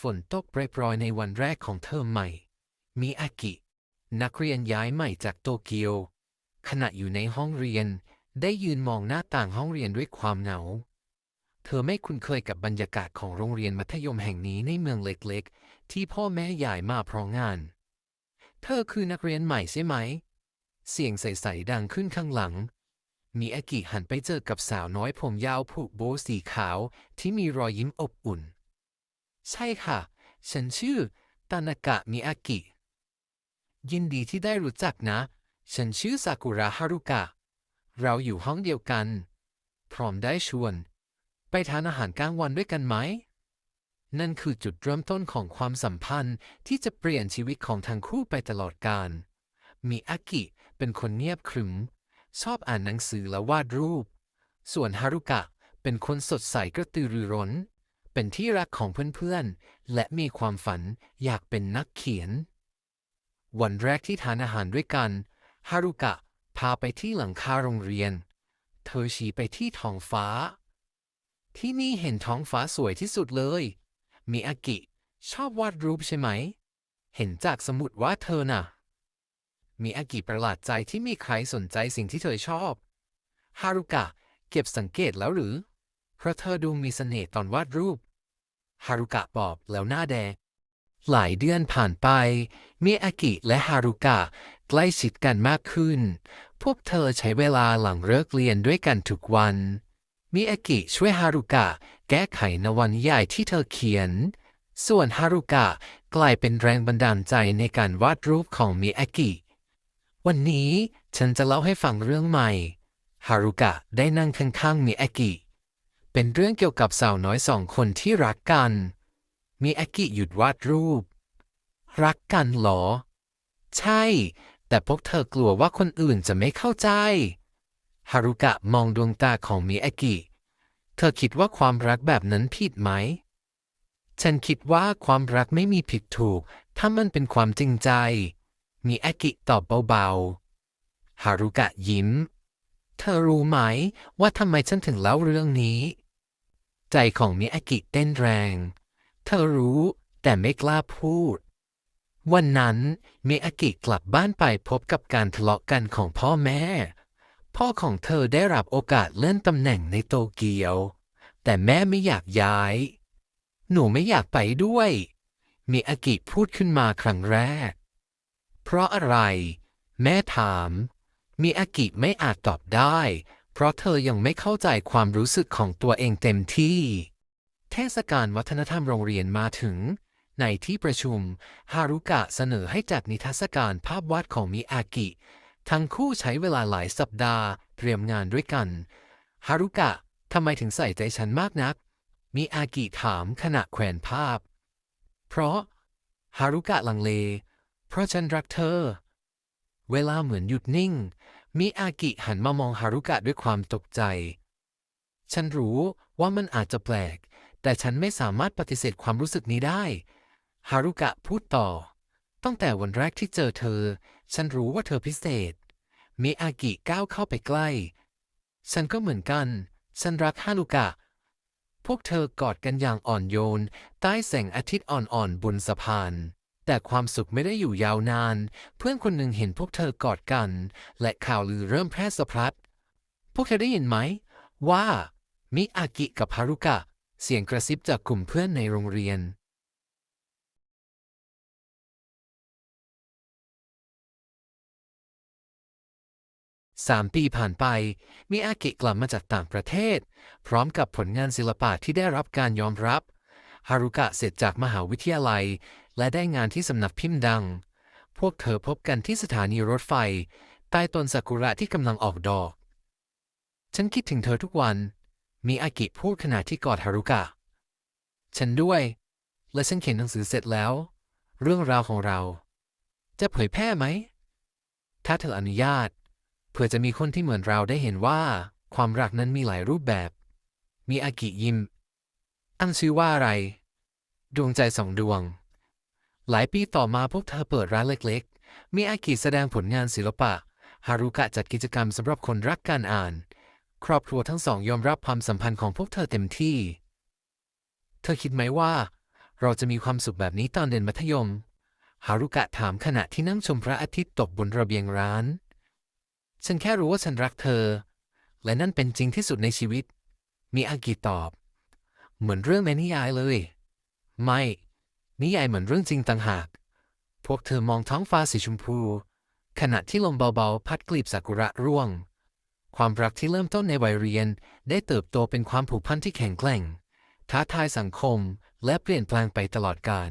ฝนตกโปรยๆในวันแรกของเทอมใหม่ มิอากิ นักเรียนย้ายใหม่จากโตเกียว ขณะอยู่ในห้องเรียน ได้ยืนมองหน้าต่างห้องเรียนด้วยความเหงา เธอไม่คุ้นเคยกับบรรยากาศของโรงเรียนมัธยมแห่งนี้ในเมืองเล็กๆ ที่พ่อแม่ย้ายมาเพราะงาน เธอคือนักเรียนใหม่ใช่ไหม เสียงใสๆดังขึ้นข้างหลังมิอากิหันไปเจอกับสาวน้อยผมยาวผูกโบว์สีขาวที่มีรอยยิ้มอบอุ่น ใช่ค่ะ ฉันชื่อตานากะมิอากิ ยินดีที่ได้รู้จักนะ ฉันชื่อซากุระฮารุกะ เราอยู่ห้องเดียวกัน พร้อมได้ชวน ไปทานอาหารกลางวันด้วยกันไหม นั่นคือจุดเริ่มต้นของความสัมพันธ์ที่จะเปลี่ยนชีวิตของทั้งคู่ไปตลอดกาล มิอากิเป็นคนเงียบขรึม ชอบอ่านหนังสือและวาดรูป ส่วนฮารุกะเป็นคนสดใสกระตือรือร้น เป็นที่รักของเพื่อนๆ และมีความฝันอยากเป็นนักเขียน วันแรกที่ทานอาหารด้วยกัน ฮารุกะ พาไปที่หลังคาโรงเรียน เธอชี้ไปที่ท้องฟ้า ที่นี่เห็นท้องฟ้าสวยที่สุดเลย มิอากิ ชอบวาดรูปใช่ไหม เห็นจากสมุดว่าดเธอน่ะ มิอากิประหลาดใจที่มีใครสนใจสิ่งที่เธอชอบ ฮารุกะ เก็บสังเกตแล้วหรือ เพราะเธอดูมีเสน่ห์ตอนวาดรูป ฮารุกะบอกแล้วหน้าแดง หลายเดือนผ่านไป มิอากิและฮารุกะใกล้ชิดกันมากขึ้น พวกเธอใช้เวลาหลังเลิกเรียนด้วยกันทุกวัน มิอากิช่วยฮารุกะแก้ไขนวนิยายที่เธอเขียน ส่วนฮารุกะกลายเป็นแรงบันดาลใจในการวาดรูปของมิอากิ วันนี้ฉันจะเล่าให้ฟังเรื่องใหม่ ฮารุกะได้นั่งข้างๆมิอากิ เป็นเรื่องเกี่ยวกับสาวน้อยสองคนที่รักกันมิอากิหยุดวาดรูป รักกันเหรอ ใช่ แต่พวกเธอกลัวว่าคนอื่นจะไม่เข้าใจฮารุกะมองดวงตาของมิอากิเธอคิดว่าความรักแบบนั้นผิดไหม ฉันคิดว่าความรักไม่มีผิดถูก ถ้ามันเป็นความจริงใจมิอากิตอบเบาๆ ฮารุกะยิ้ม เธอรู้ไหมว่าทำไมฉันถึงเล่าเรื่องนี้ ใจของมิอากิเต้นแรง เธอรู้แต่ไม่กล้าพูด วันนั้นมิอากิกลับบ้านไปพบกับการทะเลาะกันของพ่อแม่ พ่อของเธอได้รับโอกาสเลื่อนตำแหน่งในโตเกียว แต่แม่ไม่อยากย้าย หนูไม่อยากไปด้วยมิอากิพูดขึ้นมาครั้งแรก เพราะอะไร แม่ถามมิอากิไม่อาจตอบได้ เพราะเธอยังไม่เข้าใจความรู้สึกของตัวเองเต็มที่ เทศกาลวัฒนธรรมโรงเรียนมาถึง ในที่ประชุม ฮารุกะเสนอให้จัดนิทรรศการภาพวาดของมิอากิ ทั้งคู่ใช้เวลาหลายสัปดาห์ เตรียมงานด้วยกัน ฮารุกะทำไมถึงใส่ใจฉันมากนัก มิอากิถามขณะแขวนภาพ เพราะ ฮารุกะลังเล เพราะฉันรักเธอ เวลาเหมือนหยุดนิ่ง มิอากิหันมามองฮารุกะด้วยความตกใจ ฉันรู้ว่ามันอาจจะแปลก แต่ฉันไม่สามารถปฏิเสธความรู้สึกนี้ได้ ฮารุกะพูดต่อ ตั้งแต่วันแรกที่เจอเธอ ฉันรู้ว่าเธอพิเศษ มิอากิก้าวเข้าไปใกล้ ฉันก็เหมือนกัน ฉันรักฮารุกะ พวกเธอกอดกันอย่างอ่อนโยน ใต้แสงอาทิตย์อ่อนๆบนสะพาน แต่ความสุขไม่ได้อยู่ยาวนาน เพื่อนคนหนึ่งเห็นพวกเธอกอดกัน และข่าวลือเริ่มแพร่สะพัด พวกเธอได้ยินไหม ว่า มิอากิกับฮารุกะ เสียงกระซิบจากกลุ่มเพื่อนในโรงเรียน สามปีผ่านไป มิอากิกลับมาจากต่างประเทศ พร้อมกับผลงานศิลปะที่ได้รับการยอมรับ ฮารุกะเสร็จจากมหาวิทยาลัย และได้งานที่สำนักพิมพ์ดัง พวกเธอพบกันที่สถานีรถไฟ ใต้ต้นซากุระที่กำลังออกดอก ฉันคิดถึงเธอทุกวันมิอากิพูดขณะที่กอดฮารุกะ ฉันด้วย และฉันเขียนหนังสือเสร็จแล้ว เรื่องราวของเรา จะเผยแพร่ไหม ถ้าเธออนุญาต เพื่อจะมีคนที่เหมือนเราได้เห็นว่า ความรักนั้นมีหลายรูปแบบ มีอากิยิ้ม อันชื่อว่าอะไร ดวงใจสองดวง หลายปีต่อมาพวกเธอเปิดร้านเล็กๆ มีอากิแสดงผลงานศิลปะ ฮารุกะจัดกิจกรรมสำหรับคนรักการอ่าน ครอบครัวทั้งสองยอมรับความสัมพันธ์ของพวกเธอเต็มที่ เธอคิดไหมว่า เราจะมีความสุขแบบนี้ตอนเรียนมัธยม ฮารุกะถามขณะที่นั่งชมพระอาทิตย์ตกบนระเบียงร้าน ฉันแค่รู้ว่าฉันรักเธอ และนั่นเป็นจริงที่สุดในชีวิต มีอากิตอบ เหมือนเรื่องในนิยายเลย ไม่ นิยายเหมือนเรื่องจริงต่างหาก พวกเธอมองท้องฟ้าสีชมพู ขณะที่ลมเบาๆ พัดกลีบซากุระร่วง ความรักที่เริ่มต้นในวัยเรียนได้เติบโตเป็นความผูกพันที่แข็งแกร่ง ท้าทายสังคมและเปลี่ยนแปลงไปตลอดกาล